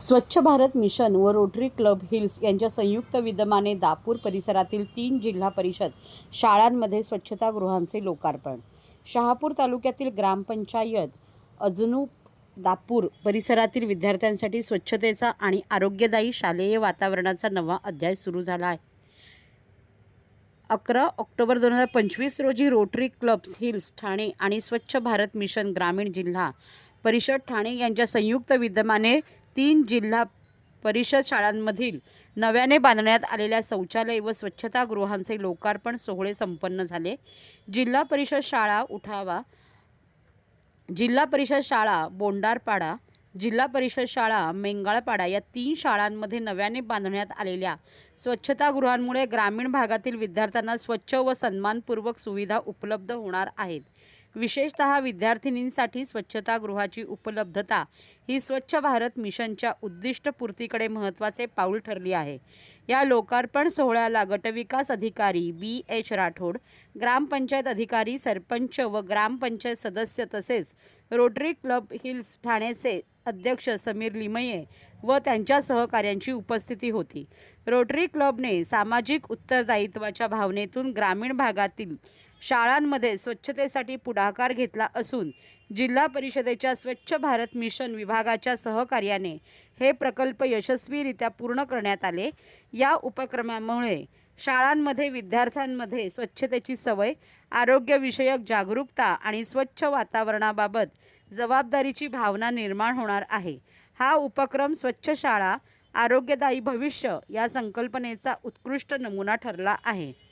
स्वच्छ भारत मिशन व rotary club hills यांच्या संयुक्त विद्यमाने दापूर परिसरातील तीन जिल्हा परिषद शाळांमध्ये स्वच्छतागृहांचे लोकार्पण. शहापूर तालुक्यातील ग्रामपंचायत अजनूप दापूर परिसरातील विद्यार्थ्यांसाठी स्वच्छतेचा आणि आरोग्यदायी शालेय वातावरणाचा नवा अध्याय सुरू झाला आहे. अकरा ऑक्टोबर दोन हजार पंचवीस रोजी रोटरी क्लब्स हिल्स ठाणे आणि स्वच्छ भारत मिशन ग्रामीण जिल्हा परिषद ठाणे यांच्या संयुक्त विद्यमाने तीन जिल्हा परिषद शाळांमधील नव्याने बांधण्यात आलेल्या शौचालय व स्वच्छतागृहांचे लोकार्पण सोहळे संपन्न झाले. जिल्हा परिषद शाळा उठावा. जिल्हा परिषद शाळा बोंडारपाडा. जिल्हा परिषद शाळा मेंगाळपाडा या तीन शाळांमध्ये नव्याने बांधण्यात आलेल्या स्वच्छतागृहांमुळे ग्रामीण भागातील विद्यार्थ्यांना स्वच्छ व सन्मानपूर्वक सुविधा उपलब्ध होणार आहेत. विशेषतः विद्यार्थिनींसाठी स्वच्छतागृहाची उपलब्धता ही स्वच्छ भारत मिशनच्या उद्दिष्टपूर्तीकडे महत्त्वाचे पाऊल ठरली आहे. या लोकार्पण सोहळ्याला गटविकास अधिकारी बी. एच. राठोड ग्रामपंचायत अधिकारी सरपंच व ग्रामपंचायत सदस्य तसेच रोटरी क्लब हिल्स ठाण्याचे अध्यक्ष समीर लिमये व त्यांच्या सहकाऱ्यांची उपस्थिती होती. रोटरी क्लबने सामाजिक उत्तरदायित्वाच्या भावनेतून ग्रामीण भागातील शाळांमध्ये स्वच्छतेसाठी पुढाकार घेतला असून जिल्हा परिषदेच्या स्वच्छ भारत मिशन विभागाच्या सहकार्याने हे प्रकल्प यशस्वीरित्या पूर्ण करण्यात आले. या उपक्रमामुळे शाळांमध्ये विद्यार्थ्यांमध्ये स्वच्छतेची सवय आरोग्यविषयक जागरूकता आणि स्वच्छ वातावरणाबाबत जबाबदारीची भावना निर्माण होणार आहे. हा उपक्रम स्वच्छ शाळा आरोग्यदायी भविष्य या संकल्पनेचा उत्कृष्ट नमुना ठरला आहे.